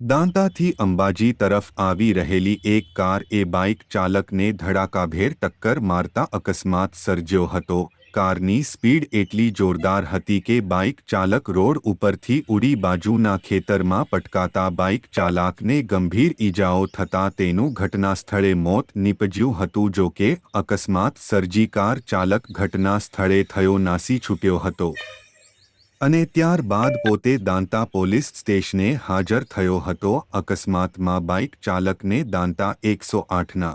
દાંતાથી અંબાજી તરફ આવી રહેલી એક કાર એ બાઇક ચાલકને ધડાકાભેર ટક્કર મારતા અકસ્માત સર્જ્યો હતો. કારની સ્પીડ એટલી જોરદાર હતી કે બાઇક ચાલક રોડ ઉપરથી ઉડી બાજુના ખેતરમાં પટકાતા બાઇક ચાલકને ગંભીર ઈજાઓ થતાં તેનું ઘટના સ્થળે મોત નીપજ્યું હતું જો કે અકસ્માત સર્જી કાર ચાલક ઘટના સ્થળે થયો નાસી છૂટ્યો હતો. અને ત્યારબાદ પોતે દાંતા પોલીસ સ્ટેશને હાજર થયો હતો. અકસ્માતમાં બાઇક ચાલકને દાંતા એકસો આઠના.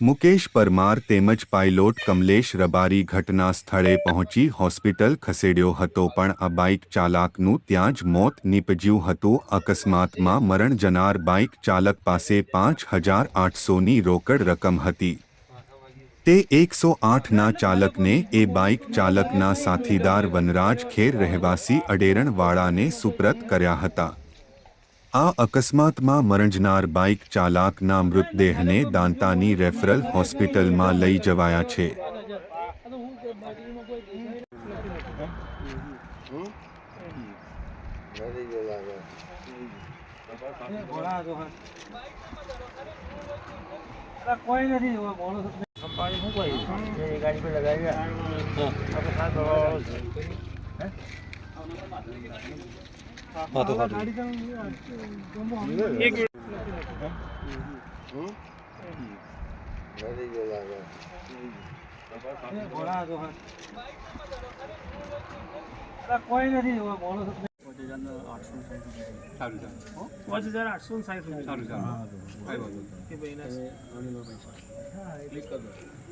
મુકેશ પરમાર તેમજ પાયલોટ કમલેશ રબારી ઘટના સ્થળે પહોંચી હોસ્પિટલ ખસેડ્યો હતો, પણ આ બાઇક ચાલકનું ત્યાં જ મોત નીપજ્યું હતું. અકસ્માતમાં મરણ જનાર બાઇક ચાલક પાસે પાંચ હજાર આઠસોની રોકડ રકમ હતી. તે એકસો આઠના ચાલકને એ બાઇક ચાલકના સાથીદાર વનરાજ ખેર રહેવાસી અડેરણવાળાને સુપ્રત કર્યા હતા. આ અકસ્માતમાં મરંજનાર બાઇક ચાલકના મૃતદેહને દાંતાની રેફરલ હોસ્પિટલમાં લઈ જવાયા છે. કોઈ નથી જોવા માણસ જ નહીં. પાણી શું કોઈ એ ગાડી પર લગાવી? ગાડી એક મિનિટ. કોઈ નથી જ નહીં. પાંચ હજાર આઠસો ને સાઠ રૂપિયા. કે ભાઈ ના- ક્લિક એટલે